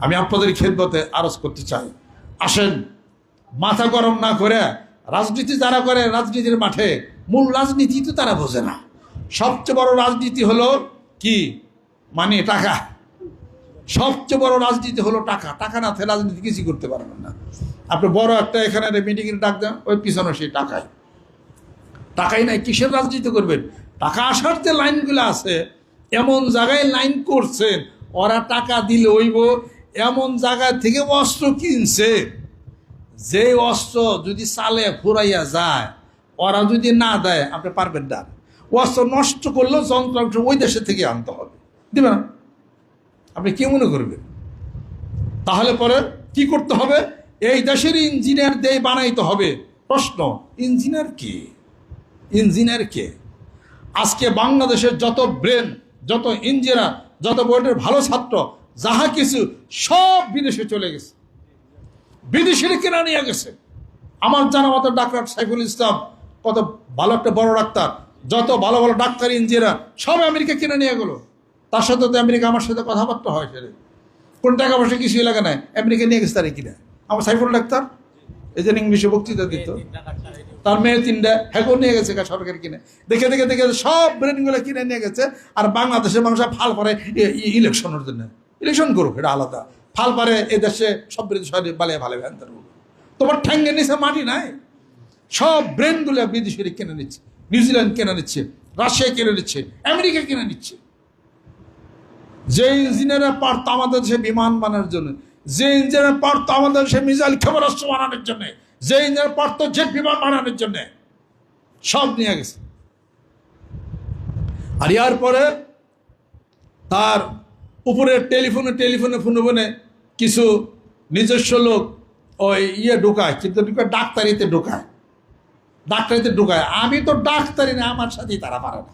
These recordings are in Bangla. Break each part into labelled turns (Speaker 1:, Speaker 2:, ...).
Speaker 1: আমি আপনাদের খেদমতে আরজ করতে চাই। আসেন, মাথা গরম না করে রাজনীতি যারা করে রাজনীতির মাঠে, মূল রাজনীতি তো তারা বোঝে না। সবচেয়ে বড় রাজনীতি হলো কি? মানে টাকা। সবচেয়ে বড় রাজনীতি হলো টাকা। টাকা না থাকলে রাজনীতি কিছুই করতে পারবেন না। আপনি বড় একটা এখানে মিটিংয়ের ডাক দেন, ওই পিছনে সেই টাকায় টাকাই নাই, কিসের রাজনীতি করবেন? টাকা আসার যে লাইনগুলো আছে, এমন জায়গায় লাইন করছেন, ওরা টাকা দিলে হইব এমন জায়গা থেকে অস্ত্র কিনছে, যে অস্ত্র যদি চালে ফুরাইয়া যায়, ওরা যদি না দেয়, আপনি পারবেন না। অস্ত্র নষ্ট করলেও যন্ত্রাংশ ওই দেশে থেকে আনতে হবে। দিবে না? আপনি কি মনে করবেন? তাহলে পরে কি করতে হবে? এই দেশের ইঞ্জিনিয়ার দিয়ে বানাইতে হবে। প্রশ্ন, ইঞ্জিনিয়ার কে? ইঞ্জিনিয়ার কে? আজকে বাংলাদেশের যত ব্রেন, যত ইঞ্জিনিয়ার, যত বোর্ডের ভালো ছাত্র যাহা কিছু সব বিদেশে চলে গেছে। বিদেশের কেনা নিয়ে গেছে। আমার জানা মতো ডাক্তার সাইফুল ইসলাম কত ভালো একটা বড় ডাক্তার যত ভালো ভালো ডাক্তার ইঞ্জিনিয়ার সব আমেরিকা কিনে নিয়ে গেলো। তার সাথে তো আমেরিকা আমার সাথে কথাবার্তা হয় সেরে। কোন টাকা পয়সা কিছুই লাগে না আমেরিকা নিয়ে গেছে তারা কিনা? আমার সাইফুল ডাক্তার এই যে ইংলিশে বক্তৃতা দিত। তার মেয়ে তিনটা হ্যাগো নিয়ে গেছে সরকার কিনে। দেখে দেখে দেখে সব ব্রেনগুলো কিনে নিয়ে গেছে। আর বাংলাদেশের মানুষ ফাল পারে ইলেকশনের জন্য। ইলেকশন করুক, এটা আলাদা। ফাল পারে এ দেশে সব বিরোধী শহরে বালিয়ে ভালো ভ্যান্তার তোমার ঠ্যাঙ্গের নিচে মাটি নাই? সব ব্রেনগুলো বিদেশিরা কিনে নিচ্ছে। নিউজিল্যান্ড কিনে নিচ্ছে, রাশিয়া কিনে নিচ্ছে, আমেরিকা কিনে নিচ্ছে। যে ইঞ্জিনিয়াররা পারতো আমাদের দেশে বিমান বানানোর জন্য যে ইঞ্জিনিয়ার পারতো আমাদের দেশে মিসাইল ক্ষেপণাস্ত্র বানানোর জন্য যে ইঞ্জিনিয়ার পারতো জেট বিমান বানানোর জন্য, সব নিয়ে গেছে। আর ইয়ার পরে তার উপরে টেলিফোনে টেলিফোনে ফোনে ফোনে কিছু নিজস্ব লোক ওই ইয়ে ঢোকায় কিন্তু ডাক্তারিতে ঢোকায়। ডাক্তারিতে ঢোকায়। আমি তো ডাক্তারি না, আমার সাথেই তারা পারে না।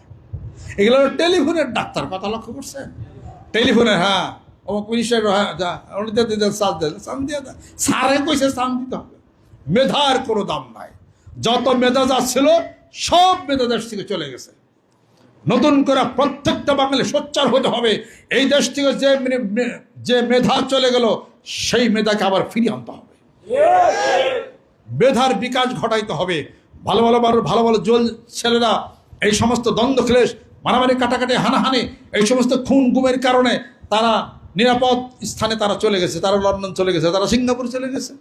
Speaker 1: এগুলো টেলিফোনের ডাক্তার, কথা লক্ষ্য করছেন? টেলিফোনের হ্যাঁ। ও পুলিশের হ্যাঁ যা দিতে চার্জ দেয় চান দিয়ে সারে কইসে চান দিতে হবে। মেধার কোনো দাম নাই। যত মেধা যাচ্ছিল সব মেধা দেশ থেকে চলে গেছে। নতুন করে প্রত্যেকটা বাঙালি সোচ্চার হতে হবে। এই দেশ থেকে যে যে মেধা চলে গেল, সেই মেধাকে আবার ফিরিয়ে আনতে হবে। মেধার বিকাশ ঘটাইতে হবে। ভালো ভালো ভালো- ভালো জল ছেলেরা, এই সমস্ত দ্বন্দ্ব ক্লেশ, মারামারি কাটাকাটি, হানাহানি, এই সমস্ত খুন গুমের কারণে তারা নিরাপদ স্থানে তারা চলে গেছে, তারা লন্ডন চলে গেছে, তারা সিঙ্গাপুর চলে গেছে।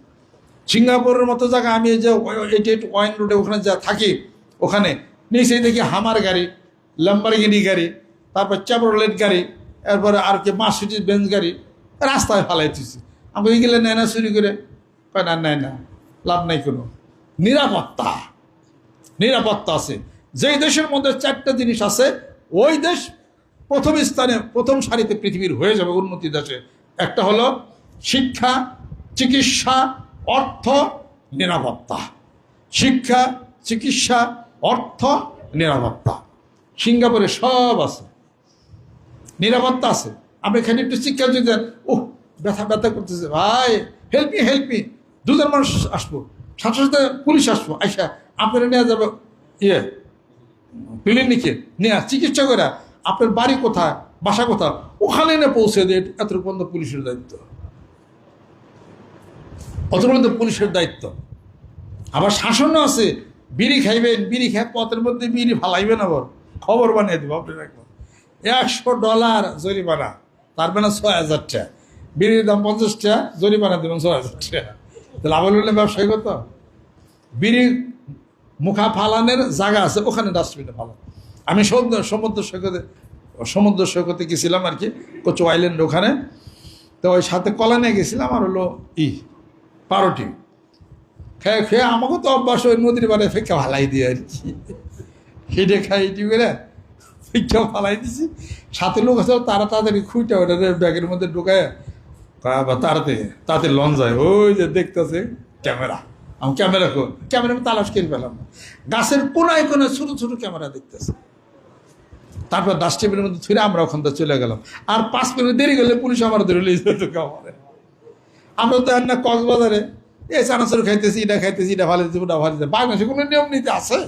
Speaker 1: সিঙ্গাপুরের মতো জায়গা আমি যে এইটি এইট ওয়াইন রোডে ওখানে যা থাকি, ওখানে নিচেই দেখি হামার গাড়ি লাম্বারগিনি গাড়ি, তারপর চ্যাপরলেট গাড়ি, এরপরে আর কি মার্সিডিজ বেঞ্চ গাড়ি, রাস্তায় ফালাইতেছি আমি গেলে নেয় না, চুরি করে। কয়, না, নেয় না, লাভ নাই কোনো। নিরাপত্তা। নিরাপত্তা আছে। যেই দেশের মধ্যে চারটা জিনিস আছে, ওই দেশ প্রথম স্থানে, প্রথম সারিতে পৃথিবীর হয়ে যাবে উন্নতি দেশে। একটা হলো শিক্ষা, চিকিৎসা, অর্থ, নিরাপত্তা। শিক্ষা, চিকিৎসা, অর্থ, নিরাপত্তা। সিঙ্গাপুরে সব আছে। নিরাপত্তা আছে। আপনি এখানে একটু শিক্ষা যদি দেন ও ব্যথা ব্যথা করতেছে। ভাই হেল্প হেল্প মি দুজন মানুষ আসব। সাথে সাথে পুলিশ আসব। আইসা, আপনারা নিয়ে যাবে। ইয়ে ক্লিনিকে নিয়ে চিকিৎসা করে আপনার বাড়ি কোথায়, বাসা কোথায়, ওখানে এনে পৌঁছে দেয় এত পর্যন্ত পুলিশের দায়িত্ব। অত পর্যন্ত পুলিশের দায়িত্ব। আবার শাসনও আছে। বিড়ি খাইবেন, বিড়ি খায় পথের মধ্যে বিড়ি ফালাইবেন আবার। খবর বানিয়ে দেবো, আপনি রাখবেন একশো ডলার জরিমানা তার মানে ছয় হাজার টাকা। বিড়ির দাম পঞ্চাশ টাকা, জরিমানা দেবেন ছয় হাজার টাকা। তাহলে আবার বললে ব্যবসায়ী কত? বিড়ি মুখা ফালানের জায়গা আছে, ওখানে ডাস্টবিনে ফালান। আমি সমুদ্র সমুদ্র সৈকতে সমুদ্র সৈকতে গেছিলাম আর কি, কচু আইল্যান্ড ওখানে। তো ওই সাথে কলা নিয়ে গেছিলাম আর হলো ই, পারোটি। খেয়ে খেয়ে আমাকে তো অভ্যাস ওই নদীর বারে ফেঁকে ফালাই দিয়ে আর কি। হেঁটে খাই এটি করে ফেঁকে ফালাই দিছি। সাথে লোক আছে, তারা তাড়াতাড়ি খুঁজটা ওটা ব্যাগের মধ্যে ঢুকায় আবার তাড়াতাড়ি তাড়াতাড়ি লঞ্চ যায়। ওই যে দেখতেছে ক্যামেরা। আমি ক্যামেরা কর ক্যামেরা তালাশ করে পেলাম। গাছের কোনায় কোনায় ছোটো ছোটো ক্যামেরা দেখতেছে। তারপর ডাস্টবিনের মধ্যে ছুঁড়ে আমরা ওখান থেকে চলে গেলাম। আর পাঁচ মিনিট দেরি করলে পুলিশ আমার ধরে লিয়ে যেত কামারে আমরা তো আর না কক্সবাজারে, এ চানাচুর খাইতেছি, এটা খাইতেছি, এটা ভালো দিতেছি ওটা ভালো দিতেছি বাংলাদেশে কোনো নিয়ম নীতি আছে?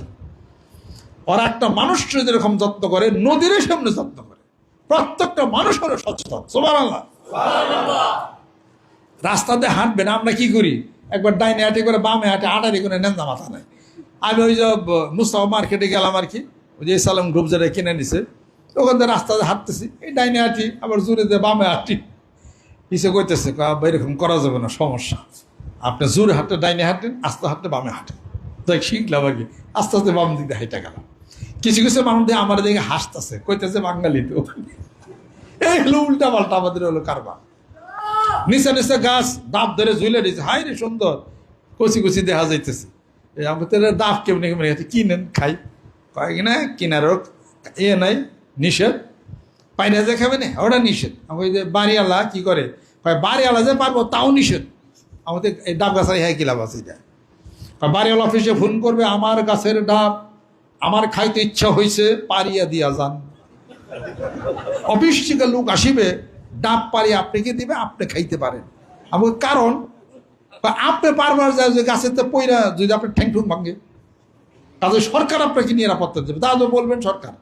Speaker 1: ওরা একটা মানুষকে যেরকম যত্ন করে নদীর সামনে যত্ন করে। প্রত্যেকটা মানুষ হলো সচেতন। সোমান আল্লাহ রাস্তা দিয়ে হাঁটবেন আমরা কি করি? একবার ডাইনে হাঁটে করে বামে হাঁটে আটারি করে নেন্দা মাথা নেয়। আমি ওই যে মুস্তাফা মার্কেটে গেলাম আর কি ওই যে সালাম গ্রুপ যেটা কিনে নিছে ওখান থেকে রাস্তা দিয়ে হাঁটতেছি। এই ডাইনে হাঁটি আবার জোরে দিয়ে বামে হাঁটি। পিছিয়ে কইতেছে কয়, এরকম করা যাবে না সমস্যা। আপনি জোরে হাঁটতে ডাইনে হাঁটেন আস্তে হাঁটতে বামে হাঁটেন। তাই শিখলাম আর কি আস্তে আস্তে বাম দিকে হাইটা গেলাম। কিছু কিছু মানুষ দিয়ে আমার দিকে হাসতেছে, কইতেছে বাঙালি তো। এই হলো উল্টা পাল্টা আমাদের হলো কারবার। নিচে নিচে গাছ ডাব ধরে ঝুলে দিয়েছে হাই রে সুন্দর, কচি কচি দেখা যাইতেছে। এই আমি তো ডাব কেমনি কেমনি কিনেন খাই? কয়েক না কিনারও এ নাই, নিষেধ। পাইনা যে খাবে না ওটা নিষেধ। আমি ওই যে বাড়িওয়ালা কি করে? কয় বাড়িওয়ালা যে পারব তাও নিষেধ। আমাদের এই ডাব গাছের হ্যাঁ কি লাভ আছে এটা? বাড়িওয়ালা অফিসে ফোন করবে, আমার গাছের ডাব। আমার খাইতে ইচ্ছা হয়েছে পারিয়া দিয়া যান। অফিস থেকে লোক আসিবে, ডাব পারি আপনাকে দিবে, আপনি খাইতে পারেন। আমার কারণ, আপনি বারবার যায় যে গাছের তো পইরা যদি আপনি ঠ্যাং ঠুং ভাঙে কাজে সরকার আপনাকে নিরাপত্তা দেবে। তা তো বলবেন সরকার।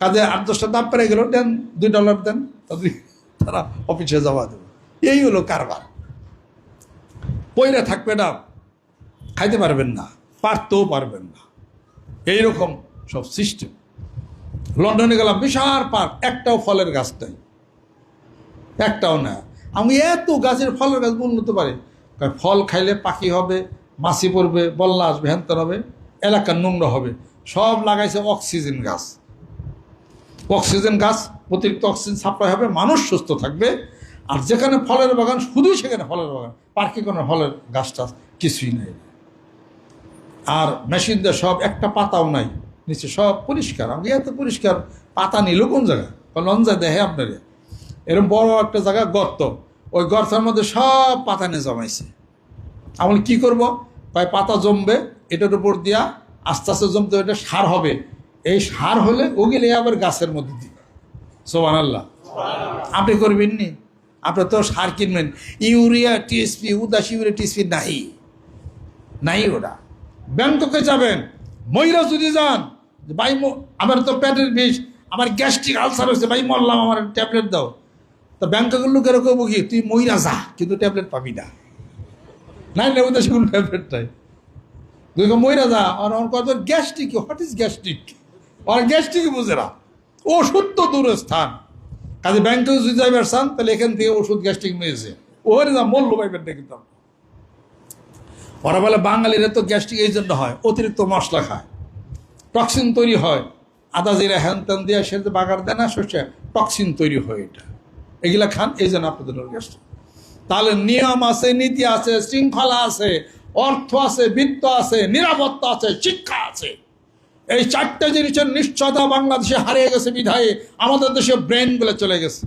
Speaker 1: কাজে আট দশটা দাম পেরে গেল, দেন দুই ডলার দেন তাদের তারা অফিসে জমা দেবে। এই হলো কারবার। পইরা থাকবে না খাইতে পারবেন না, পারতেও পারবেন না। এইরকম সব সিস্টেম। লন্ডনে গেলাম, বিশাল পার্ক, একটাও ফলের গাছ নেই। একটাও না। আমি এত গাছের ফলের গাছ উন্নত পারি। ফল খাইলে পাখি হবে, মাছি পড়বে, বল্লা আসবে হ্যান্তর হবে এলাকা নোংরা হবে। সব লাগাইছে অক্সিজেন গাছ। অক্সিজেন গাছ, অতিরিক্ত অক্সিজেন সাপ্লাই হবে, মানুষ সুস্থ থাকবে। আর যেখানে ফলের বাগান, শুধুই সেখানে ফলের বাগান। পার্কে কোনো ফলের গাছ টাছ কিছুই নেই। আর মেশিন দিয়ে সব একটা পাতাও নাই। নিচে সব পরিষ্কার। আমি এত পরিষ্কার পাতা নিল কোন জায়গা লঞ্জা দেখে আপনারে। এরকম বড় একটা জায়গা গর্ত। ওই গর্তের মধ্যে সব পাতা নিয়ে জমাইছে। আমি কি করব? ভাই পাতা জমবে এটার উপর দিয়া আস্তে আস্তে জমতে এটা সার হবে। এই সার হলে ওগুলি আবার গাছের মধ্যে দিবে। সোমান আল্লাহ আপনি করবেন নি? আপনি তো সার কিনবেন। ইউরিয়া টিএসপি উদাস ইউরিয়া টিএসপি নাই। নাই ওটা। ব্যাংককে যাবেন, মহিলা যদি যান ভাই আমার তো পেটের বিষ, আমার গ্যাস্ট্রিক আলসার হয়েছে, ভাই মরলাম, আমার ট্যাবলেট দাও। তা ব্যাংকের লোক এরকম কি? তুই মহিলা যা, কিন্তু ট্যাবলেট পাবি না। নাই না, ওদের সেগুলো ট্যাবলেট নাই। তুই মহিলা যা, আর আমার কত, গ্যাস্ট্রিক, হোয়াট ইজ গ্যাস্ট্রিক? আর গ্যাস্ট্রিক বুঝে না। ওষুধ তো দূরের স্থান। কাজে ব্যাংকে যদি যাইবার চান, তাহলে এখান থেকে ওষুধ গ্যাস্ট্রিক মেয়েছে ওরে যা মূল্য পাইবেন না কিন্তু। ওরা বলে বাঙালিরা তো গ্যাস্ট্রিক এই জন্য হয়, অতিরিক্ত মশলা খায়। টক্সিন তৈরি হয়, আদা, জিরা হ্যান ত্যান দিয়ে সেটা বাগার দেয় না শস্য টক্সিন তৈরি হয় এটা। এগুলা খান, এই জন্য আপনাদের গ্যাস্ট্রিক। তাহলে নিয়ম আছে, নীতি আছে, শৃঙ্খলা আছে, অর্থ আছে, বিত্ত আছে, নিরাপত্তা আছে, শিক্ষা আছে। এই চারটে জিনিসের নিশ্চয়তা বাংলাদেশে হারিয়ে গেছে বিধায়, আমাদের দেশে ব্রেনগুলো চলে গেছে।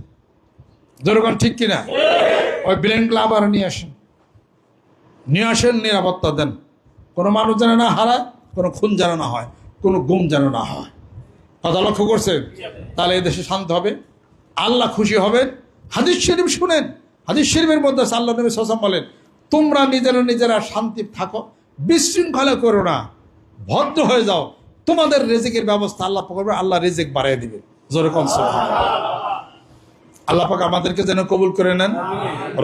Speaker 1: যেরকম ঠিক কিনা? ওই ব্রেনগুলো আবার নিয়ে আসেন। নিয়ে আসেন, নিরাপত্তা দেন। কোনো মানুষ যেন না হারায়, কোনো খুন যেন না হয়, কোনো গুম যেন না হয়। কথা লক্ষ্য করছেন তাহলে দেশে শান্ত হবে। আল্লাহ খুশি হবেন হাদিস শরীফ শুনেন। হাদিস শরীফের মধ্যে আল্লাহ নবী সাসাম বলেন, তোমরা নিজেরা নিজেরা শান্তি থাকো, বিশৃঙ্খলা করো না। ভদ্র হয়ে যাও। তোমাদের রেজেকের ব্যবস্থা আল্লাহ করবে, আল্লাহ রেজেক বাড়িয়ে দিবে। যেরকম আল্লাহ পাক আমাদেরকে যেন কবুল করে নেন,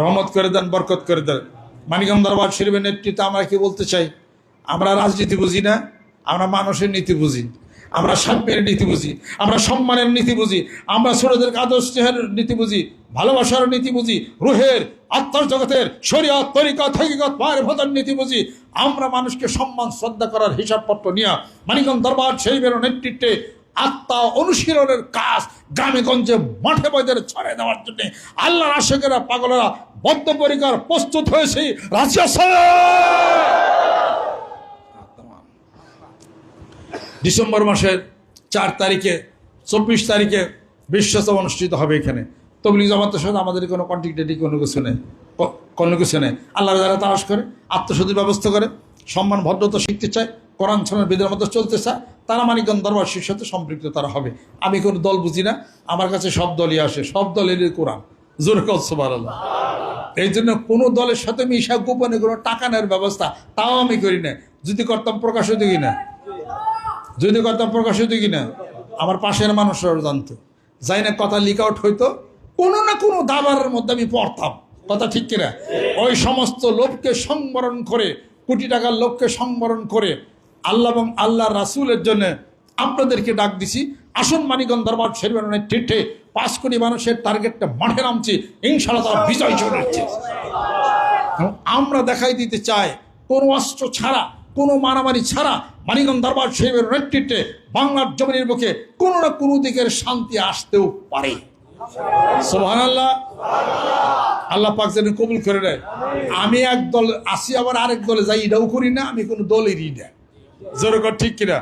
Speaker 1: রহমত করে দেন, বরকত করে দেন। মানিকম দরবার শরীফের নেতৃত্বে আমরা কি বলতে চাই? আমরা রাজনীতি বুঝি না, আমরা মানুষের নীতি বুঝি, আমরা সাম্যের নীতি বুঝি, আমরা সম্মানের নীতি বুঝি, আমরা ছোটদের আদর্শের নীতি বুঝি, ভালোবাসার নীতি বুঝি, রুহের আত্মার জগতের শরীয়ত, তরিকত, হকিকত মায়ের ভোটার নীতি বুঝি, আমরা মানুষকে সম্মান, শ্রদ্ধা করার হিসাবপত্র নিয়ে মানিকম দরবার শরীফের নেতৃত্বে আত্মা অনুশীলনের কাজ গ্রামে গঞ্জে মাঠে ময়দানে ছড়িয়ে দেওয়ার জন্য আল্লাহর আশেকেরা, পাগলেরা বদ্ধপরিকার প্রস্তুত হয়েছে। আছে? ডিসেম্বর মাসের চার তারিখে, চব্বিশ তারিখে বিশ্বসভা অনুষ্ঠিত হবে এখানে। তবলিগ জামাতের সাথে আমাদের কোনো কন্টিনিউটি কোনো কিছু নেই। কোনো কিছু নেই। আল্লাহ যারা তালাশ করে, আত্মশুদ্ধির ব্যবস্থা করে, সম্মান, ভদ্রতা শিখতে চায়, কোরআন ছনের বিদের মতো চলতে চায়, তারা মানিকগঞ্জ দরবার সাথে সম্পৃক্ত তারা হবে। আমি কোনো দল বুঝি না। আমার কাছে সব দলই আসে, সব দলেরই কোরআন। জোর কসবার আল্লাহ এই জন্য কোনো দলের সাথে আমি ঈশা গোপনে কোনো টাকা নেওয়ার ব্যবস্থা তাও আমি করি না যদি করতাম প্রকাশ দিই না যদি করতাম প্রকাশিত কিনা? আমার পাশের মানুষরাও জানতো। যাই না কথা লিক আউট হইতো, কোনো না কোনো দাবারের মধ্যে আমি পড়তাম। কথা ঠিক কিনা? ওই সমস্ত লোককে সংবরণ করে, কোটি টাকার লোককে সংবরণ করে আল্লাহ এবং আল্লাহ রাসুলের জন্য আপনাদেরকে ডাক দিছি। আসন মানিগঞ্জ দরবার শরীফের নেতৃত্বে পাঁচ কোটি মানুষের টার্গেটটা মাঠে নামছে, ইনশাআল্লাহ তারা বিজয় চলে যাচ্ছে আমরা দেখাই দিতে চাই, কোনো অস্ত্র ছাড়া, কোনো মারামারি ছাড়া মানিগঞ্জ দরবার শরীফের নেতৃত্বে বাংলার জমিনের বুকে কোনো না কোনো দিকের শান্তি আসতেও পারে। আল্লাহ আল্লাহ পাক যেন কবুল করে নেয়। আমি এক দল আসি, আবার আরেক দলে যাই, এটাও করি না, আমি কোনো দলেরই না। জোর ঠিক কিনা?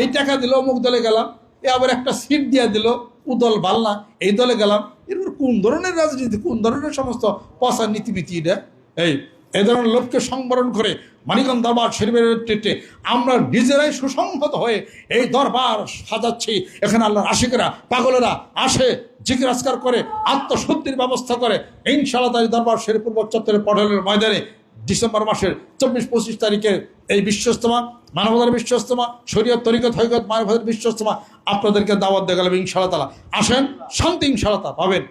Speaker 1: এই টাকা দিল, অমুক দলে গেলাম, এ আবার একটা সিট দিয়ে দিল ও দল ভালো এই দলে গেলাম। এরপর কোন ধরনের রাজনীতি, কোন ধরনের সমস্ত পচা নীতিবিতি এটা? এই এই ধরনের লোককে সংবরণ করে মানিকন দরবার শরীফের নেতৃত্বে আমরা নিজেরাই সুসংহত হয়ে এই দরবার সাজাচ্ছি। এখানে আল্লাহর আশিকেরা, পাগলেরা আসে আজকার করে, আত্মশুদ্ধির ব্যবস্থা করে। ইনশাআল্লাহ তাই দরবার শরীফ পূর্ব চত্বরের পটলের ময়দানে ডিসেম্বর মাসের চব্বিশ পঁচিশ তারিখে এই বিশ্বস্তমা, মানবতার বিশ্বস্তমা, শরীয়ত, তরিকত, হৈকত, মানবতার বিশ্বস্তমা আপনাদেরকে দাওয়াত দেখালাম ইনশাআল্লাহ তালা আসেন, শান্তি ইনশাআল্লাহ পাবেন।